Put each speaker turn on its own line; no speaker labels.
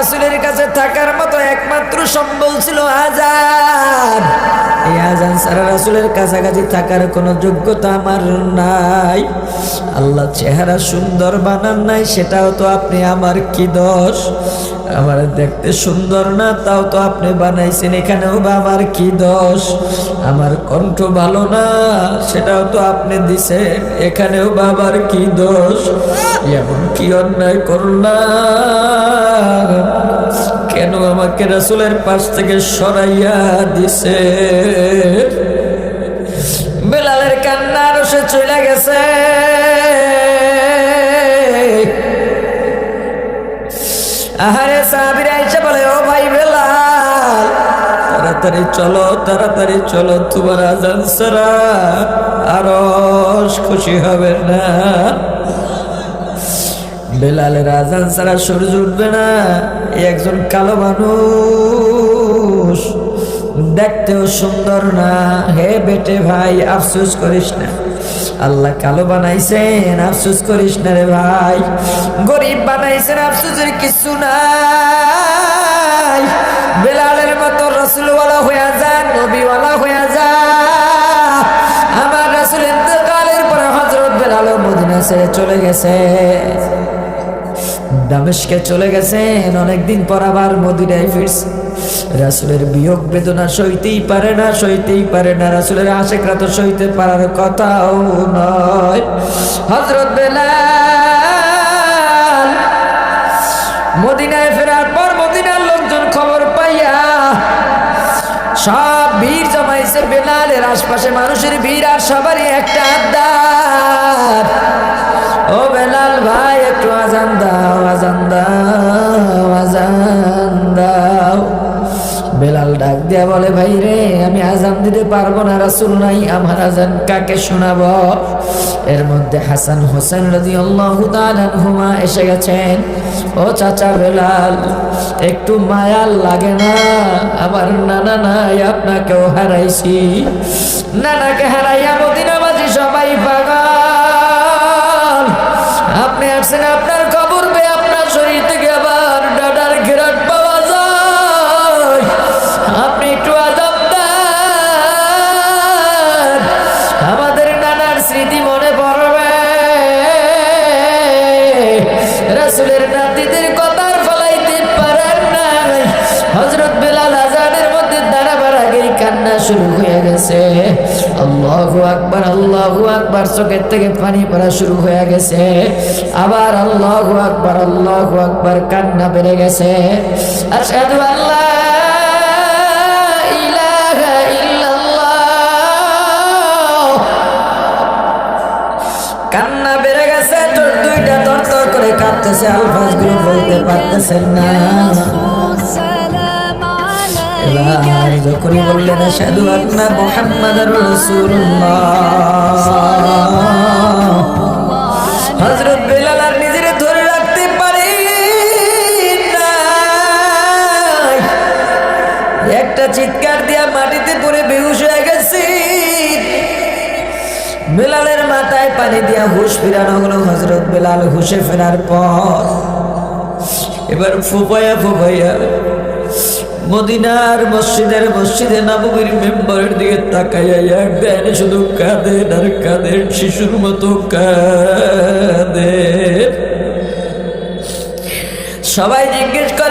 রাসুলের কাছে থাকার মতো একমাত্র সম্বল ছিল আজান এই আজান সারা রাসুলের কাছাকাছি থাকার কোনো যোগ্যতা আমার নাই। আল্লাহ চেহারা সুন্দর বানান নাই, সেটাও তো আপনি, আমার কি দোষ? আমার দেখতে সুন্দর না, তাও তো আপনি বানাইছেন এখানেও বা আমার কি দোষ? আমার কণ্ঠ ভালো না, সেটাও তো আপনি দিছেন, এখানেও বা আমার কি দোষ? এমন কি অন্যায় করলাম কেন আমাকে রাসুলের পাশ থেকে সরাইয়া দিছে? বেলালের কান্না আরও সে চলে গেছে। আহারে সাহাবিরা এসে বলে, ও ভাই বেলাল, তাড়াতাড়ি চলো তাড়াতাড়ি চলো, তোমার আজান সারা আরও খুশি হবে না। বেলালের আজান সারা সূর্য উঠবে না একজন কালো মানুষ। দেখতেও সুন্দর না। হে বেটে ভাই, আফসোস করিস না। আল্লাহ কালো বানাইছেন, আফসোস করিস না রে ভাই। গরিব বানাইছেন, আফসোসের কিছু নাই। বেলালের মতো রসুলওয়ালা হয়ে যান নবীওয়ালা হয়ে যা। আমার রাসুল কালের পরে হজরত বেলাল মদিনা ছেড়ে চলে গেছে। দামেশকে চলে গেছেন অনেকদিন পর আবার মদিনায় ফিরছে। রাসুলের বিয়োগ বেদনা সইতেই পারে না, সইতেই পারে না। রাসুলের আশেকরা তো সইতে পারার কথাও নয়। হজরত বেলাল মদিনায় ফেরার পর মদিনার লোকজন খবর পাইয়া সব ভিড় জমাইছে বেলালের আশপাশে। মানুষের ভিড় আর সবারই একটা আড্ডার ও বেলাল ভাই, একটু আজান দাও। ডাক দিয়া বলে, ভাই রে, আমি আজান দিতে পারব না, রাসুল নাই, আমার আজান কাকে শোনাব? এর মধ্যে হাসান হোসেন রাজি আল্লাহ হুমা এসে গেছেন। ও চাচা বেলাল, একটু মায়াল লাগে না, আমার নানা নাই, আপনাকেও হারাইছি। নানাকে হারাইয়া মদিনাবাজি সবাই পাগল। আপনি আসছেন আপনার শুরু হয়ে গেছে। আল্লাহু আকবার আল্লাহু আকবার, চোখের থেকে পানি পড়া শুরু হয়ে গেছে। আবার আল্লাহু আকবার আল্লাহু আকবার, কান্না বেড়ে গেছে। আসাদু আল্লাহ কান্না বেড়ে গেছে, তোর দুইটা তর করে কাঁদতেছে আলফাজগুলো বলতে পারতেছেন না। যখনই বললেন সাধু আল্লাহ মোহাম্মদ হজরত বেলাল আর নিজের ধরে রাখতে পারে একটা চিৎকার দিয়া মাটিতে পড়ে বেহুশ হয়ে গেছে। বেলালের মাথায় পানি দিয়া হুশ ফেরানো হলো হজরত বেলাল হুশে ফেরার পর। এবার ফুপাইয়া ফুপাইয়া মদিনার মসজিদের মসজিদে নবীর মেম্বারের দিকে তাকাইয়া এক দেন শুধু কাঁদেন আর কাঁদেন শিশুর মতো কাঁদে। সবাই জিজ্ঞেস করে